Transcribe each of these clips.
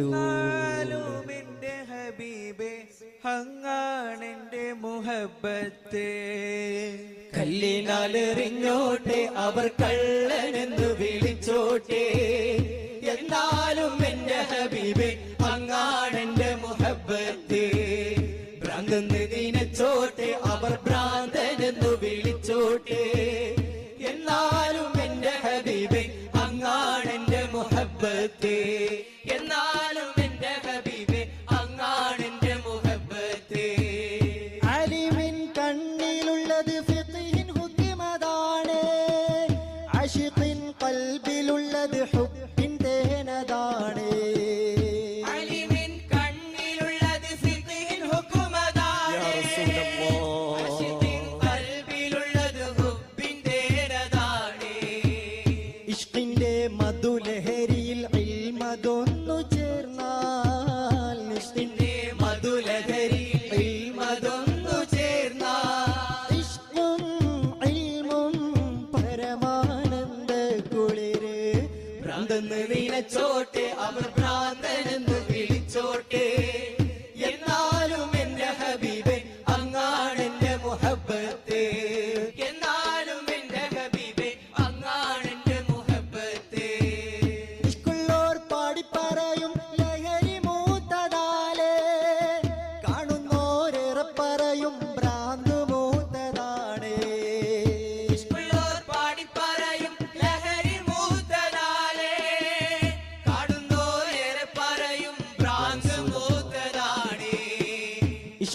എന്റെ ഹബീബെ അങ്ങാണെന്റെ മുഹബത്തെ. കല്ലിനാലെറിഞ്ഞോട്ടെ അവർ കള്ളനെന്ന് വിളിച്ചോട്ടെ. എന്നാലും എന്റെ ഹബീബെ അങ്ങാണെന്റെ മുഹബത്തെ. ഭ്രാന്തെന്ന് നിനച്ചോട്ടെ അവർ ഭ്രാന്തനെന്ന് വിളിച്ചോട്ടെ. എന്നാലും എന്റെ ഹബീബെ അങ്ങാണെന്റെ മുഹബത്തെ. കണ്ണിലുള്ളത് ഫിഖിൻ ഹുക്കിമതാണ്. അഷിഖിൻ കൽബിലുള്ളത് ഹുബിൻ തേനതാണ്. ഇഷ്കിന്റെ മധുലഹരിയിൽ ഭ്രാന്തെന്ന് നിലച്ചോട്ടെ അവർ ഭ്രാന്തനെന്ന് വിളിച്ചോട്ടെ. എന്നാലും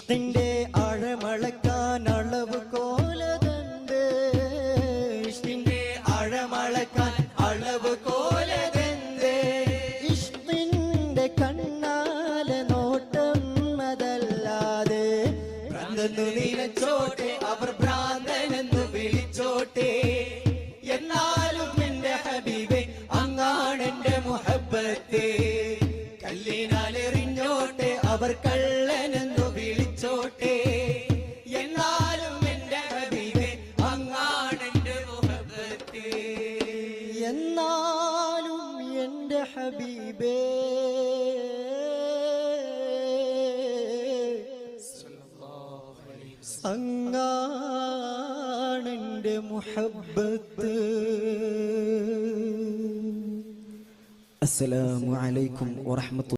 ഇഷ്കിന്റെ ആഴമളക്കാൻ അളവ് കോലതണ്ട്. ഇഷ്ടിന്റെ അഴമളക്കാൻ അളവ് കോലതണ്ട്. ഇഷ്ടിന്റെ കണ്ണാലെ നോട്ടം അതല്ലാതെ ഭ്രാന്തെന്നു നിലച്ചോട്ടെ അവർ ഭ്രാന്തനെന്ന് വിളിച്ചോട്ടെ. എന്നാലും എന്റെ ഹബീബെ അങ്ങാണെന്റെ മുഹബത്തെ. കല്ലിനാലെറിഞ്ഞോട്ടെ അവർ കള്ളനെന്നു എന്നാലും എന്റെ ഹബീബേ. അങ്ങാണെന്റെ മുഹബത്ത് അസ്സലാമു അലൈക്കും വറഹ്മത്തുള്ളാഹി